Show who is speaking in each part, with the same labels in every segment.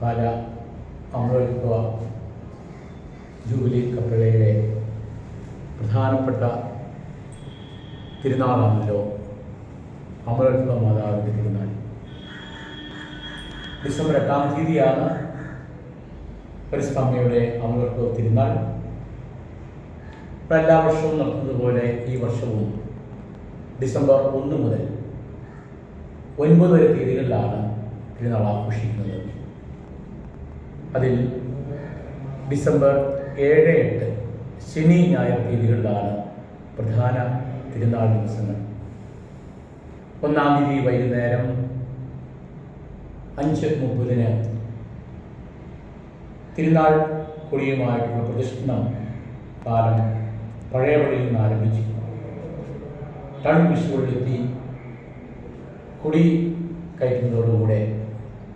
Speaker 1: പാല അമൃത്വ jubilee കപ്പലയിലെ പ്രധാനപ്പെട്ട തിരുനാളാണല്ലോ അമൃത്വ മാതാവിന്റെ തിരുനാൾ. December എട്ടാം തീയതിയാണ് പരിസ്വാമിയുടെ അമൃത്വ തിരുനാൾ. എല്ലാ വർഷവും നടത്തുന്നത് പോലെ ഈ വർഷവും ഡിസംബർ ഒന്ന് മുതൽ ഒൻപത് വരെ തീയതികളിലാണ് തിരുനാൾ ആഘോഷിക്കുന്നത്. അതിൽ ഡിസംബർ ഏഴ് എട്ട് ശനി ഞായർ തീയതികളിലാണ് പ്രധാന തിരുനാൾ ദിവസങ്ങൾ. ഒന്നാം തീയതി വൈകുന്നേരം അഞ്ച് മുപ്പതിന് തിരുനാൾ കൊടിയുമായിട്ടുള്ള പ്രദക്ഷിണ പഴയ വഴിയിൽ നിന്ന് ആരംഭിച്ചു. ടൺ വിഷുവിലെത്തി കൊടി കയറ്റുന്നതോടുകൂടെ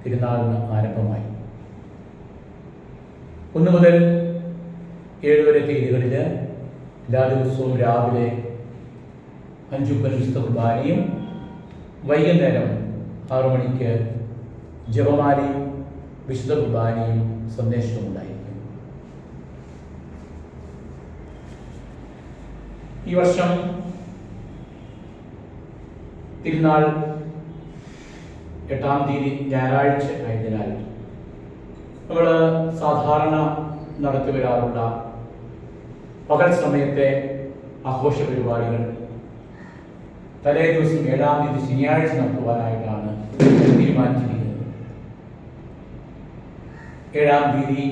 Speaker 1: തിരുനാളിന് ആരംഭമായി. ഒന്ന് മുതൽ ഏഴ് വരെ തീയതികളിൽ എല്ലാ ദിവസവും രാവിലെ അഞ്ചു പരിശുദ്ധ കുർബാനയും വൈകുന്നേരം ആറു മണിക്ക് ജപമാലയും വിശുദ്ധ കുർബാനയും സന്ദേശവും ഉണ്ടായിരിക്കും. ഈ വർഷം തിരുനാൾ എട്ടാം തീയതി ഞായറാഴ്ച ആയതിനാൽ നമ്മൾ സാധാരണ നടത്തി വരാറുള്ള പകൽ സമയത്തെ ആഘോഷ പരിപാടികൾ. തലേ ദിവസം ഏഴാം തീയതി ശനിയാഴ്ച നടത്തുവാനായിട്ടാണ് തീരുമാനിച്ചിരിക്കുന്നത്. ഏഴാം തീയതി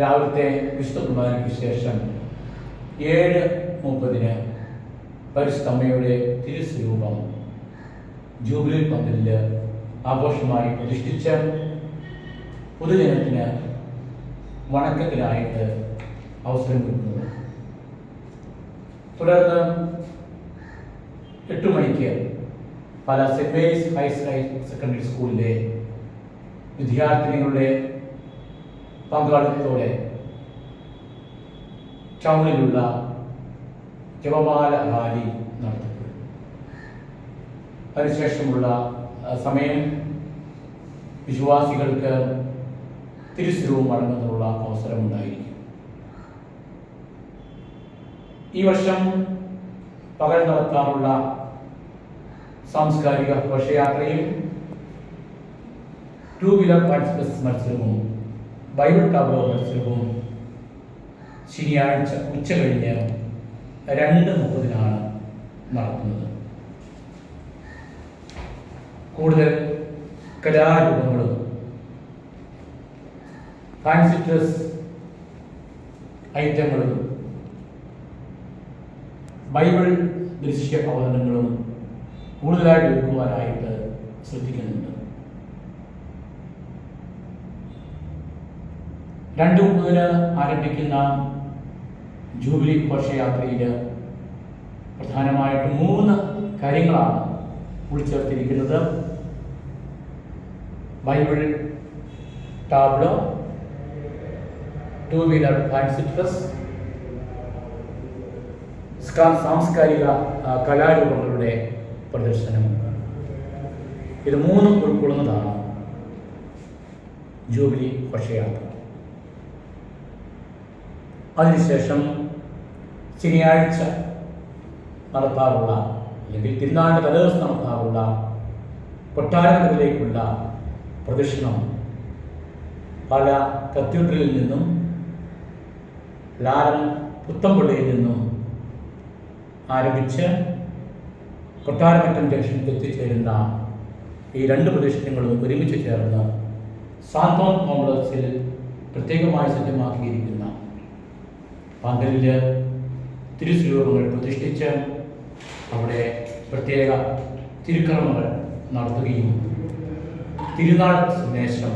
Speaker 1: രാവിലത്തെ വിശുദ്ധ ശേഷം ഏഴ് മുപ്പതിന് പരിസ്ഥമ്മയുടെ തിരുസ്വരൂപം ജൂബിലി പന്തലിൽ ആഘോഷമായി പ്രതിഷ്ഠിച്ച് പൊതുജനത്തിന് വണക്കത്തിലായിട്ട് അവസരം കൊടുക്കുന്നത് തുടർന്ന് എട്ട് മണിക്ക് പല സെന്റ് മേരീസ് ഹയർ സെക്കൻഡറി സ്കൂളിലെ വിദ്യാർത്ഥിനികളുടെ പങ്കാളിത്തത്തോടെ ടൗണിലുള്ള ജപമാല റാലി നടത്തപ്പെടും അതിനുശേഷമുള്ള സമയം വിശ്വാസികൾക്ക് തിരുസ്വരവും മടങ്ങുന്നതിനുള്ള അവസരമുണ്ടായിരിക്കും. ഈ വർഷം പകൽ നടത്താറുള്ള സാംസ്കാരിക ഘോഷയാത്രയും ടൂ വീലർ പാർട്ടിസിപ്പൻസ് മത്സരവും ബൈബിൾ ടാബ്ലോ മത്സരവും ശനിയാഴ്ച ഉച്ച കഴിഞ്ഞ് രണ്ട് മുപ്പതിനാണ് നടത്തുന്നത്. കൂടുതൽ കലാരൂപങ്ങളും ഡ്രസ് ഐറ്റങ്ങളും ബൈബിൾ ദൃശ്യ അവതരണങ്ങളും കൂടുതലായിട്ട് എടുക്കുവാനായിട്ട് ശ്രദ്ധിക്കുന്നുണ്ട്. രണ്ട് മുപ്പതിന് ആരംഭിക്കുന്ന ജൂബിലി ഘോഷയാത്രയിൽ പ്രധാനമായിട്ട് മൂന്ന് കാര്യങ്ങളാണ് ഉൾച്ചേർത്തിരിക്കുന്നത്. Bible tableau two wheeler and citrus സ്കാ- സാംസ്കാരിക കലാരൂപങ്ങളുടെ പ്രദർശനം. ഇത് മൂന്നും ഉൾക്കൊള്ളുന്നതാണ് ജൂബിലി ഘോഷയാത്ര അതിനുശേഷം ശനിയാഴ്ച നടത്താറുള്ള അല്ലെങ്കിൽ തിരുനാളിന്റെ തലേദിവസം നടത്താറുള്ള കൊട്ടാരത്തിലേക്കുള്ള പ്രദക്ഷിണം പല കത്തീഡ്രലിൽ നിന്നും ലാലൻ പുത്തമ്പള്ളിയിൽ നിന്നും ആരംഭിച്ച് കൊട്ടാരമറ്റം ജംഗ്ഷനിൽ എത്തിച്ചേരുന്ന ഈ രണ്ട് പ്രദേശങ്ങളും ഒരുമിച്ച് ചേർന്ന് സാന്തോൺ കോംപ്ലക്സിൽ പ്രത്യേകമായി സജ്ജമാക്കിയിരിക്കുന്ന പന്തലിൽ തിരുസ്വരൂപങ്ങൾ പ്രതിഷ്ഠിച്ച് അവിടെ പ്രത്യേക തിരുക്കർമ്മങ്ങൾ നടത്തുകയും തിരുനാൾ സന്ദേശം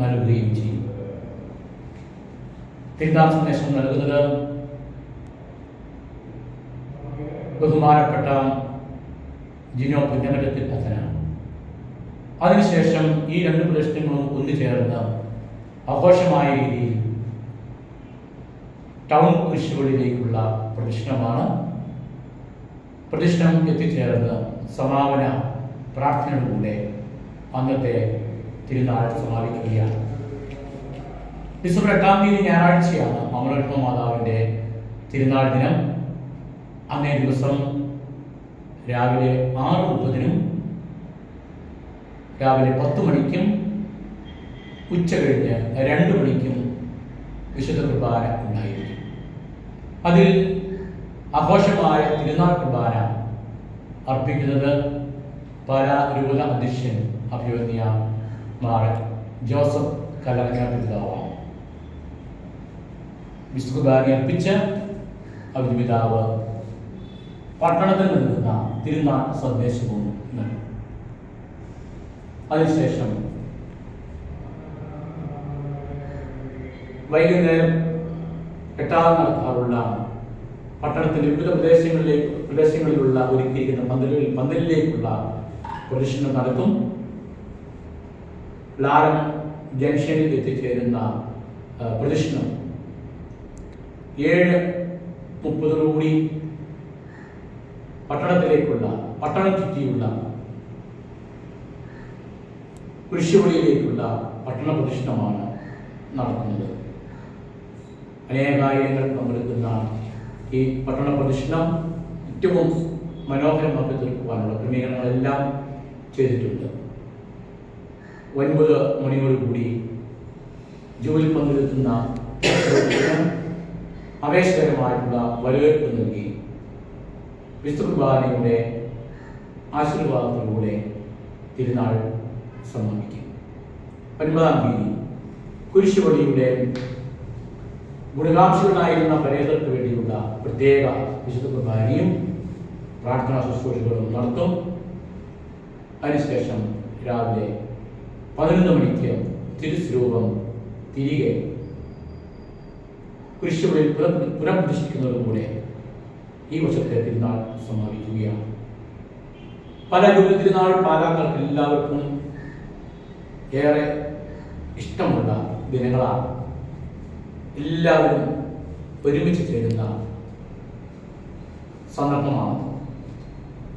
Speaker 1: നൽകുകയും ചെയ്യും. തിരുനാൾ സന്ദേശം നൽകുന്നത് ബഹുമാനപ്പെട്ട ജിനോ പുന്നമറ്റത്തിൽ അച്ഛനാണ്. അതിനുശേഷം ഈ രണ്ട് പ്രദേശങ്ങളും ഒന്നുചേർന്ന് ആഘോഷമായ രീതിയിൽ ടൗൺ കുരിശുകളിലേക്കുള്ള പ്രദക്ഷിണമാണ് പ്രദക്ഷിണം എത്തിച്ചേർന്ന് സമാപന പ്രാർത്ഥനയിലൂടെ അന്നത്തെ തിരുനാൾ സമാപിക്കുകയാണ്. ഡിസംബർ എട്ടാം തീയതി ഞായറാഴ്ചയാണ് അമലോത്ഭവ മാതാവിന്റെ തിരുനാൾ ദിനം. അന്നേ ദിവസം രാവിലെ ആറ് മുപ്പതിനും രാവിലെ പത്ത് മണിക്കും ഉച്ച കഴിഞ്ഞ് രണ്ട് മണിക്കും വിശുദ്ധ കുർബാന ഉണ്ടായിരിക്കും. അതിൽ ആഘോഷമായ തിരുനാൾ കുർബാന അർപ്പിക്കുന്നത് പാലാ രൂപത അധ്യക്ഷൻ അഭിവന്യ മാർ ജോസഫ് കലർങ്ങ പിതാവാണ്. വിശുദ്ധ കുർബാന അർപ്പിച്ച് അവധി പിതാവ് പട്ടണത്തിൽ നൽകുന്ന തിരുനാൾ സന്ദേശവും നൽകും അതിനുശേഷം വൈകുന്നേരം എട്ടാം നടത്താറുള്ള പട്ടണത്തിലെ വിവിധ പ്രദേശങ്ങളിലേക്ക് പ്രദേശങ്ങളിലുള്ള ഒരുക്കിയിരിക്കുന്ന പന്തലിൽ പന്തലിലേക്കുള്ള പ്രദർശനം നടത്തും. ലാരം ജംഗ്ഷനിൽ എത്തിച്ചേരുന്ന പ്രദക്ഷിണം ഏഴ് മുപ്പതോടുകൂടി പട്ടണത്തിലേക്കുള്ള പട്ടണം ചുറ്റിയുള്ള കുരിശുപുളിയിലേക്കുള്ള പട്ടണ പ്രദക്ഷിണമാണ് നടത്തുന്നത്. അനേകായിരങ്ങൾ പങ്കെടുക്കുന്ന ഈ പട്ടണ പ്രദക്ഷിണം ഏറ്റവും മനോഹരമാക്കി തീർക്കുവാനുള്ള ക്രമീകരണങ്ങളെല്ലാം ചെയ്തിട്ടുണ്ട്. ഒൻപത് മണിയോടുകൂടി ജോലി പങ്കെടുക്കുന്ന ആവേശകരമായിട്ടുള്ള വരവേൽപ്പ് നൽകി. വിശുദ്ധ കുർബാനയുടെ ആശീർവാദത്തിലൂടെ തിരുനാൾ സമ്മാനിക്കും ഒൻപതാം തീയതി കുരിശുപള്ളിയുടെ ഗുണകാംക്ഷികളായിരുന്ന പരേതർക്ക് വേണ്ടിയുള്ള പ്രത്യേക വിശുദ്ധ കുർബാനയും പ്രാർത്ഥനാ ശുശ്രൂഷകളും നടത്തും. അതിനുശേഷം രാവിലെ പതിനൊന്ന് മണിക്ക് തിരുസ്വരൂപം തിരികെ കുരിശുപള്ളിയിൽ പുനഃ- പുനഃപ്രതിഷ്ഠിക്കുന്നതോടുകൂടെ ഈ വർഷത്തെ തിരുനാൾ സമാപിക്കുകയാണ്. പല ഗുരു തിരുനാൾ പാലാക്കാർക്ക് എല്ലാവർക്കും ഏറെ ഇഷ്ടമുള്ള ദിനങ്ങളാണ്. എല്ലാവരും ഒരുമിച്ച് ചേരുന്ന സന്ദർഭമാണ്.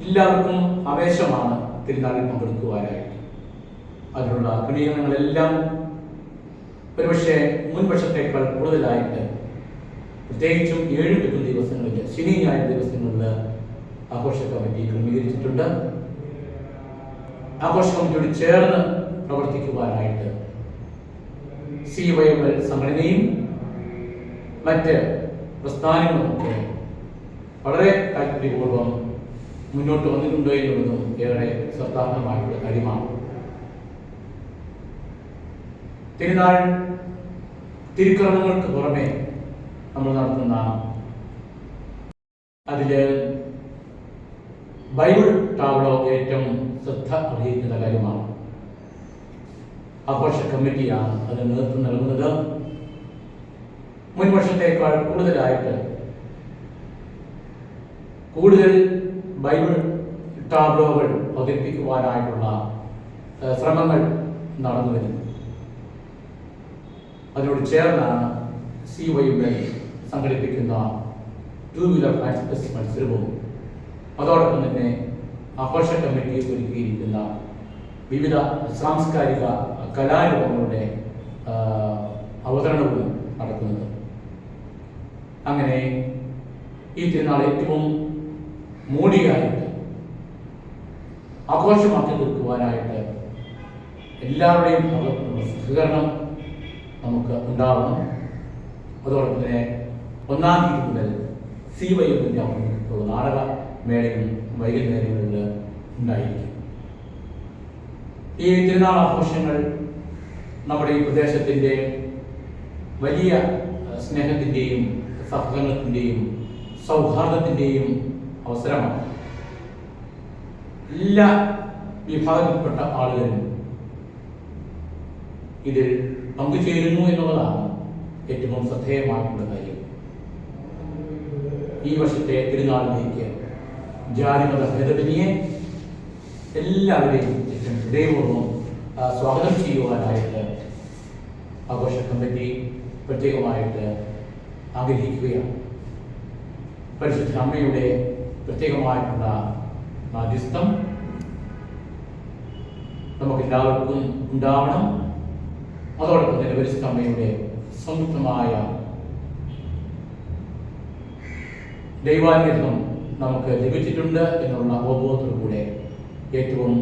Speaker 1: എല്ലാവർക്കും ആവേശമാണ് തിരുനാളിൽ പങ്കെടുക്കുവാനായിട്ട്. അതിനുള്ള ക്രമീകരണങ്ങളെല്ലാം ഒരുപക്ഷെ മുൻവശത്തേക്കാൾ കൂടുതലായിട്ട് പ്രത്യേകിച്ചും ഏഴ് എട്ടും ദിവസങ്ങളിൽ ശനി ഞായർ ദിവസങ്ങളിൽ ആഘോഷ കമ്മിറ്റി ക്രമീകരിച്ചിട്ടുണ്ട്. ആഘോഷ കമ്മിറ്റിയോട് ചേർന്ന് പ്രവർത്തിക്കുവാനായിട്ട് സി വൈ എൽ സംഘടനയും മറ്റ് പ്രസ്ഥാനങ്ങളുമൊക്കെ വളരെ താല്പര്യപൂർവം മുന്നോട്ട് വന്നിട്ടുണ്ട് എന്നുള്ളതും ഏറെ ശ്രദ്ധാർഹമായിട്ടുള്ള കാര്യമാണ്. തിരുനാൾ തിരുക്രമങ്ങൾക്ക് പുറമെ നമ്മൾ നടത്തുന്നതാണ്. അതിൽ ബൈബിൾ ടാബ്ലോ ഏറ്റവും ശ്രദ്ധ അർഹിക്കുന്ന കാര്യമാണ്. ആഘോഷ കമ്മിറ്റിയാണ് അതിന് നേതൃത്വം നൽകുന്നത്. മുൻ വർഷത്തേക്കാൾ കൂടുതലായിട്ട് കൂടുതൽ ബൈബിൾ ടാബ്ലോകൾ അവതരിപ്പിക്കുവാനായിട്ടുള്ള ശ്രമങ്ങൾ നടന്നു വരുന്നു. അതിനോട് ചേർന്നാണ് സി വൈ സംഘടിപ്പിക്കുന്ന ടൂ വീലർ എക്സ്പ്രസ് മത്സരവും അതോടൊപ്പം തന്നെ ആഘോഷ കമ്മിറ്റി ഒരുക്കിയിരിക്കുന്ന വിവിധ സാംസ്കാരിക കലാരൂപങ്ങളുടെ അവതരണവും നടക്കുന്നത്. അങ്ങനെ ഈ തിരുനാൾ ഏറ്റവും മൂടിയായിട്ട് ആഘോഷമാക്കി തീർക്കുവാനായിട്ട് എല്ലാവരുടെയും സഹകരണം നമുക്ക് ഉണ്ടാവണം. അതോടൊപ്പം തന്നെ ഒന്നാം തീയതി മുതൽ സി വൈ എമ്മിന്റെ ആഭിമുഖ്യത്തിലുള്ള നാടക മേളയും വൈകുന്നേരങ്ങളിൽ ഉണ്ടായിരിക്കും. ഈ തിരുനാൾ ആഘോഷങ്ങൾ നമ്മുടെ ഈ പ്രദേശത്തിന്റെ വലിയ സ്നേഹത്തിന്റെയും സഹകരണത്തിന്റെയും സൗഹാർദ്ദത്തിന്റെയും അവസരമാണ്. എല്ലാ വിഭാഗത്തിൽപ്പെട്ട ആളുകളും ഇതിൽ പങ്കുചേരുന്നു എന്നുള്ളതാണ് ഏറ്റവും ശ്രദ്ധേയമായിട്ടുള്ള കാര്യം. ഈ വർഷത്തെ തിരുനാളിലേക്ക് ജാതിമത ഭേദമന്യേ എല്ലാവരെയും ഹൃദയപൂർവം സ്വാഗതം ചെയ്യുവാനായിട്ട് ആഘോഷ കമ്മിറ്റി പ്രത്യേകമായിട്ട് ആഗ്രഹിക്കുകയാണ്. പരിശുദ്ധ അമ്മയുടെ പ്രത്യേകമായിട്ടുള്ള മാധ്യസ്ഥം നമുക്ക് എല്ലാവർക്കും ഉണ്ടാവണം. അതോടൊപ്പം തന്നെ പരിശുദ്ധ അമ്മയുടെ സംയുക്തമായ ദൈവാനുഗ്രഹം നമുക്ക് ലഭിച്ചിട്ടുണ്ട് എന്നുള്ള അവബോധത്തോടു കൂടെ ഏറ്റവും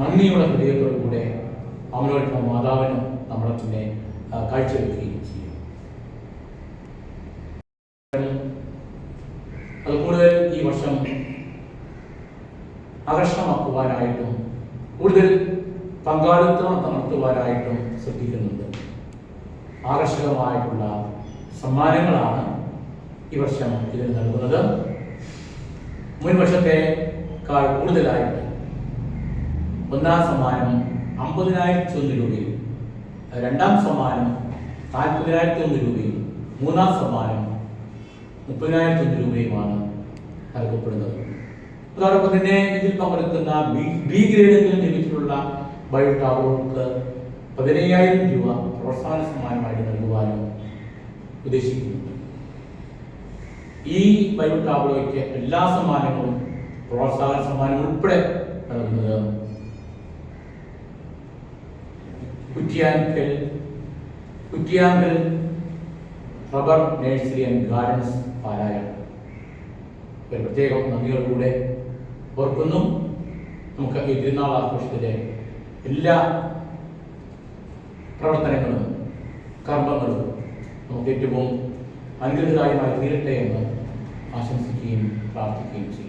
Speaker 1: നന്ദിയുള്ള ഹൃദയത്തോടു കൂടെ അമലോത്ഭവ മാതാവിന് നമ്മളെ തന്നെ കാഴ്ചവെക്കുകയും ചെയ്യും. അത് കൂടുതൽ ഈ വർഷം ആകർഷണമാക്കുവാനായിട്ടും കൂടുതൽ പങ്കാളിത്തം നടത്തുവാനായിട്ടും ശ്രദ്ധിക്കുന്നുണ്ട്. ആകർഷകമായിട്ടുള്ള സമ്മാനങ്ങളാണ് ഈ വർഷം ഇതിന് നൽകുന്നത്. മുൻ വർഷത്തെക്കാൾ കൂടുതലായിട്ട് ഒന്നാം സമ്മാനം അമ്പതിനായിരത്തി ഒന്ന് രൂപയും രണ്ടാം സമ്മാനം നാൽപ്പതിനായിരത്തി ഒന്ന് രൂപയും മൂന്നാം സമ്മാനം മുപ്പതിനായിരത്തി ഒന്ന് രൂപയുമാണ് നൽകപ്പെടുന്നത്. അതോടൊപ്പം തന്നെ ഇതിൽ പങ്കെടുക്കുന്ന ബി ബി ഗ്രേഡെങ്കിലും ലഭിച്ചിട്ടുള്ള ബയോടാബുകൾക്ക് പതിനയ്യായിരം രൂപ പ്രോത്സാഹന സമ്മാനമായിട്ട് നൽകുവാനും ഉദ്ദേശിക്കുന്നുണ്ട്. ഈ ബൈബിൾ ടാബ്ലോയ്ക്ക് എല്ലാ സമ്മാനങ്ങളും പ്രോത്സാഹന സമ്മാനം ഉൾപ്പെടെ നൽകുന്നത് Kuttiyankal Kuttiyankal rubber nursery and gardens പാലായാണ് ഒരു പ്രത്യേകം നന്ദിയോടുകൂടെ ഓർക്കുന്നു. നമുക്ക് ഈ തിരുനാൾ ആഘോഷത്തിലെ എല്ലാ പ്രവർത്തനങ്ങളും കർമ്മങ്ങളും നമുക്ക് ഏറ്റവും അനുഗ്രഹദായമായി തീരട്ടെ എന്ന് ആശംസിക്കുകയും പ്രാർത്ഥിക്കുകയും ചെയ്യും